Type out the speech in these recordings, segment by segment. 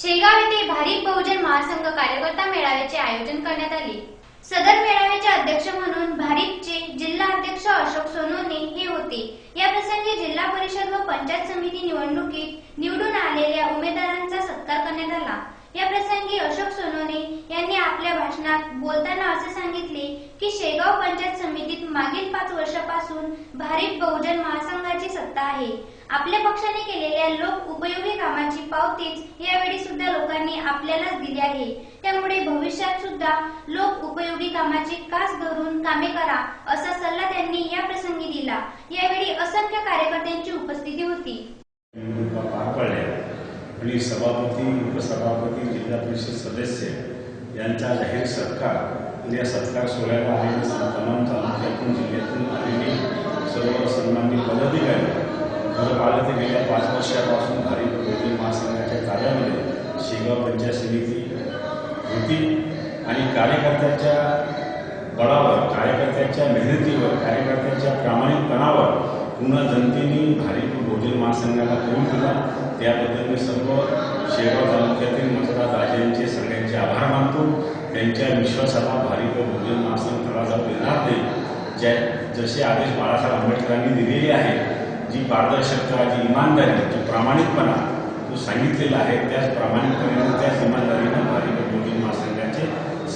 शेगाव येथे भारिप बहुजन महासंघ कार्यकर्ता मेळाव्याचे आयोजन करण्यात आले. सदर मेळाव्याचे अध्यक्ष म्हणून भारिपचे जिल्हा अध्यक्ष अशोक सोनवणे हे होते. या प्रसंगी जिल्हा परिषद व पंचायत समिती निवडणुकीत निवडून आलेल्या उमेदवारांचा सत्कार करण्यात आला. या प्रसंगी अशोक सोनवणे यांनी आपल्या भाषणात बोलताना असे सांगितले की शेगाव पंचायत समितीत मागील पाच वर्षापासून भारिप बहुजन महासंघाची सत्ता आहे. आपल्या पक्षाने केलेल्या लोक उपयोगी कामाची पावतीच यावेळी सुद्धा लोकांनी आपल्यालाच दिली आहे. त्यामुळे भविष्यात सुद्धा लोक उपयोगी कामाची कास धरून कामे करा असा सल्ला त्यांनी या प्रसंगी दिला. यावेळी असंख्य कार्यकर्त्यांची उपस्थिती होती. आणि सभापती उपसभापती जिल्हा परिषद सदस्य यांचा जाहीर सत्कार. या सत्कार सोहळ्याला आलेले तमाम तालुक्यातून जिल्ह्यातून आलेले सर्व सन्मान्य पदाधिकारी खरं पाहिलं तर गेल्या पाच वर्षापासून भारत महासंघाच्या कार्यामध्ये शेगाव पंचायत समिती होती आणि कार्यकर्त्याच्या बळावर कार्यकर्त्याच्या मेहनतीवर कार्यकर्त्याच्या प्रामाणिकपणावर पुन्हा जनतेने भारिप बहुजन महासंघाला करून दिला. त्याबद्दल मी सर्व शेगाव तालुक्यातील मतदार राजांचे सगळ्यांचे आभार मानतो. त्यांच्या विश्वासाला भारिप बहुजन महासंघ तळाजाऊ देणार नाही ज्या जसे आदेश बाळासाहेब आंबेडकरांनी दिलेले आहेत जी पारदर्शकता जी इमानदारी जी प्रामाणिकपणा जो सांगितलेला आहे त्याच प्रामाणिकपणे त्याच इमानदारीनं भारिप बहुजन महासंघाचे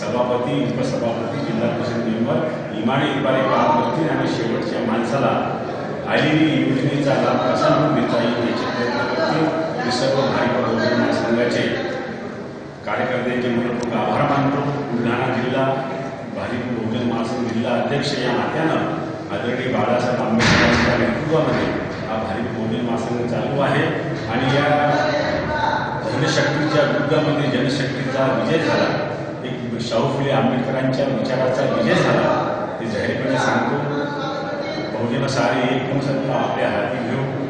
सभापती उपसभापती जिल्हा परिषद मेंबर इमाने इबारे काम करतील आणि शेवटच्या माणसाला आलेली योजनेचा लाभ कसा म्हणून घेता येईल याचे प्रयत्न करतील मी सर्व भारिप बहुजन महासंघाचे कार्यकर्त्यांचे मनपूर्वक आभार मानतो. बुलढाणा जिल्हा भारी बहुजन महासंघ जिल्हा अध्यक्ष या नात्यानं आदरणीय बाळासाहेब आंबेडकरांच्या नेतृत्वामध्ये हा भारी बहुजन महासंघ चालू आहे. आणि या जनशक्तीच्या विरुद्धामध्ये जनशक्तीचा विजय झाला. एक शाहू फुले आंबेडकरांच्या विचाराचा विजय झाला. ते जाहीरपणे सांगतो बहुजन सारे एक सत्ता आपल्या हाती घेऊ